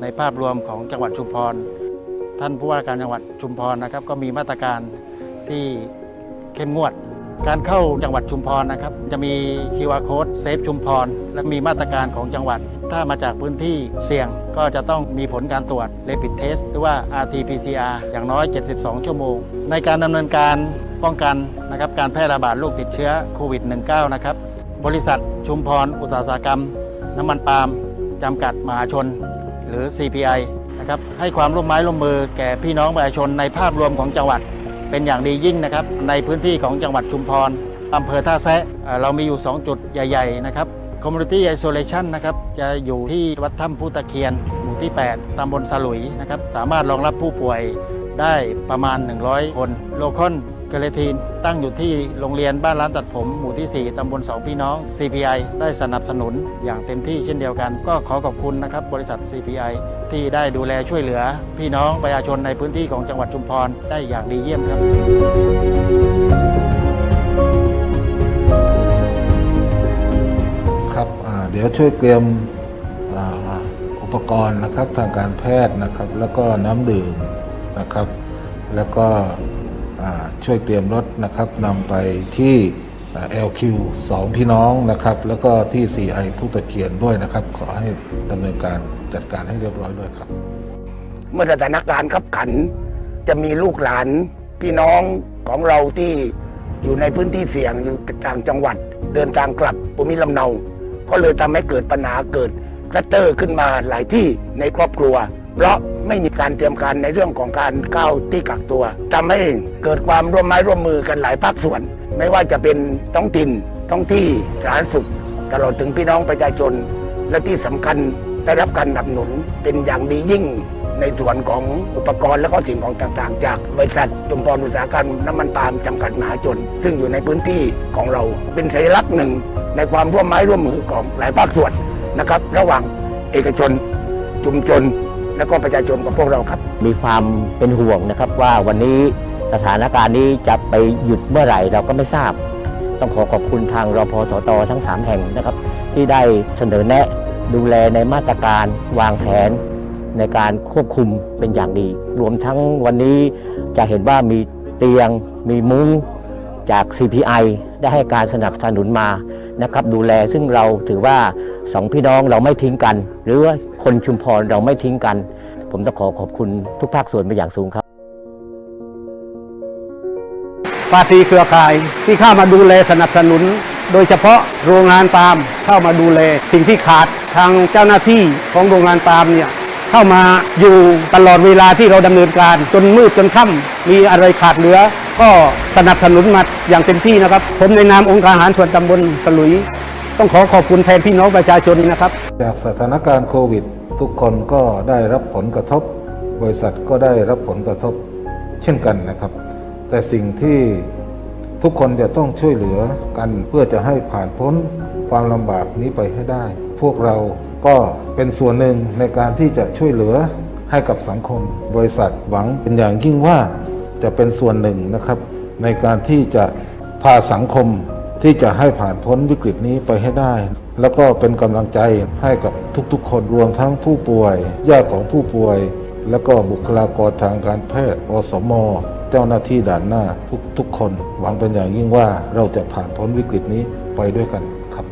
ในภาพรวมของจังหวัดชุมพร ท่านผู้ว่าการจังหวัดชุมพรนะครับ ก็มีมาตรการที่เข้มงวด การเข้าจังหวัดชุมพรนะครับ จะมี QR code เซฟชุมพร และมีมาตรการของจังหวัด ถ้ามาจากพื้นที่เสี่ยงก็จะต้องมีผลการตรวจ Rapid Test หรือว่า RT-PCR อย่างน้อย 72 ชั่วโมง ในการดำเนินการ ป้องกันนะครับการแพร่ระบาดโรคติดเชื้อโควิด -19 นะครับ บริษัทชุมพรอุตสาหกรรม น้ำมันปาล์มจำกัดมหาชน หรือ CPI นะครับให้ความร่วมไม้ร่วมมือแก่พี่น้องประชาชนในภาพรวมของจังหวัดเป็นอย่างดียิ่งนะครับในพื้นที่ของจังหวัดชุมพรอำเภอท่าแซะเรามีอยู่ 2 จุดใหญ่ ๆ นะครับ Community Isolation นะครับจะอยู่ที่วัดถ้ำพุตะเคียนหมู่ที่ 8 ตำบลสลุยนะครับสามารถรองรับผู้ป่วยได้ประมาณ 100 คนโลคอน กเลทีนตั้งอยู่ที่โรงเรียนบ้านร้านตัดผม หมู่ที่ 4 ตำบลสองพี่น้อง CPI ได้สนับสนุนอย่างเต็มที่เช่นเดียวกัน ก็ขอขอบคุณนะครับบริษัท CPI ที่ได้ดูแลช่วยเหลือ พี่น้องประชาชนในพื้นที่ของจังหวัดชุมพรได้อย่างดีเยี่ยมครับครับเดี๋ยวช่วยเตรียมอ,อุปกรณ์นะครับทางการแพทย์นะครับ แล้วก็น้ำดื่มนะครับ แล้วก็ ช่วยเตรียมรถนะครับนำไปที่ LQ 2 พี่น้องนะครับ แล้วก็ที่ CI ผู้ตะเคียนด้วยนะครับ ขอให้ดำเนินการจัดการให้เรียบร้อยด้วยครับ เมื่อสถานการณ์ขับขัน จะมีลูกหลานพี่น้องของเราที่อยู่ในพื้นที่เสี่ยงอยู่ต่างจังหวัด เดินทางกลับภูมิลำเนา ก็เลยทำให้เกิดปัญหาเกิดคลัตเตอร์ขึ้นมาหลายที่ในครอบครัว เพราะ ไม่มีการเตรียมการในเรื่องของการเข้าที่กักตัวทำให้เกิดความร่วมไม้ร่วมมือกันหลายภาคส่วน ไม่ว่าจะเป็นท้องถิ่นท้องที่สาธารณสุขตลอดถึงพี่น้องประชาชน และที่สำคัญได้รับการสนับสนุนเป็นอย่างดียิ่งในส่วนของอุปกรณ์และก็สิ่งของต่างๆ จากบริษัทจุมพรอุตสาหกรรมน้ำมันปาล์มจำกัดมหาชน ซึ่งอยู่ในพื้นที่ของเรา เป็นสัญลักษณ์หนึ่งในความร่วมไม้ร่วมมือของหลายภาคส่วนนะครับ ระหว่างเอกชน ชุมชน และก็ประชาชนกับพวกเราครับ มีความเป็นห่วงนะครับว่าวันนี้สถานการณ์นี้จะไปหยุดเมื่อไหร่เราก็ไม่ทราบ ต้องขอขอบคุณทางรพสตทั้ง 3 แห่งนะครับ ที่ได้เสนอแนะดูแลในมาตรการวางแผน ในการควบคุมเป็นอย่างดี รวมทั้งวันนี้จะเห็นว่ามีเตียงมีมุ้งจาก CPI ได้ให้การสนับสนุนมานะครับดูแลซึ่งเราถือว่าสองพี่น้องเราไม่ทิ้งกัน หรือว่า คนชุมพรเราไม่ทิ้งกัน ผมต้องขอขอบคุณทุกภาคส่วนเป็นอย่างสูงครับ ภาษีเครือข่ายที่เข้ามาดูแลสนับสนุน โดยเฉพาะโรงงานปาล์มเข้ามาดูแล สิ่งที่ขาดทางเจ้าหน้าที่ของโรงงานปาล์มเนี่ยเข้ามาอยู่ตลอดเวลาที่เราดำเนินการ จนมืดจนค่ำมีอะไรขาดเหลือ ก็สนับสนุนมาอย่างเต็มที่นะครับ ผมในนามองค์การอาหารส่วนตำบลสลุย ต้องขอขอบคุณแทนพี่น้องประชาชนนะครับ จากสถานการณ์โควิด ทุกคนก็ได้รับผลกระทบ บริษัทก็ได้รับผลกระทบเช่นกันนะครับ แต่สิ่งที่ทุกคนจะต้องช่วยเหลือกันเพื่อจะให้ผ่านพ้นความลำบากนี้ไปให้ได้ พวกเราก็เป็นส่วนหนึ่งในการที่จะช่วยเหลือให้กับสังคม บริษัทหวังเป็นอย่างยิ่งว่าจะเป็นส่วนหนึ่งนะครับ ในการที่จะพาสังคม ที่จะให้ผ่านพ้นวิกฤตนี้ไปให้ได้ แล้วก็เป็นกำลังใจให้กับทุกๆ คนรวมทั้งผู้ป่วย ญาติของผู้ป่วย แล้วก็บุคลากรทางการแพทย์อสมเจ้าหน้าที่ด่านหน้าทุกๆ คน หวังเป็นอย่างยิ่งว่าเราจะผ่านพ้นวิกฤตนี้ไปด้วยกันครับ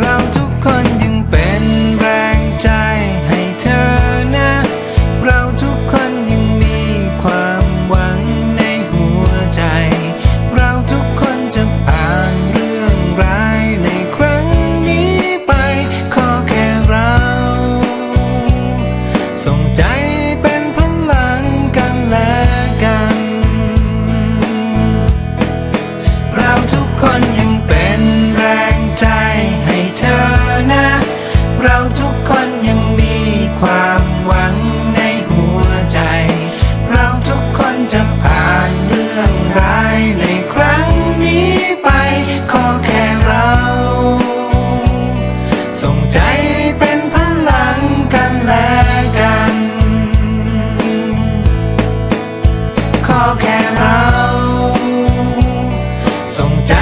เราทุกคนยังเป็นแรงใจ ส่งใจเป็นพลังกันและกัน ขอแค่เรา ส่งใจ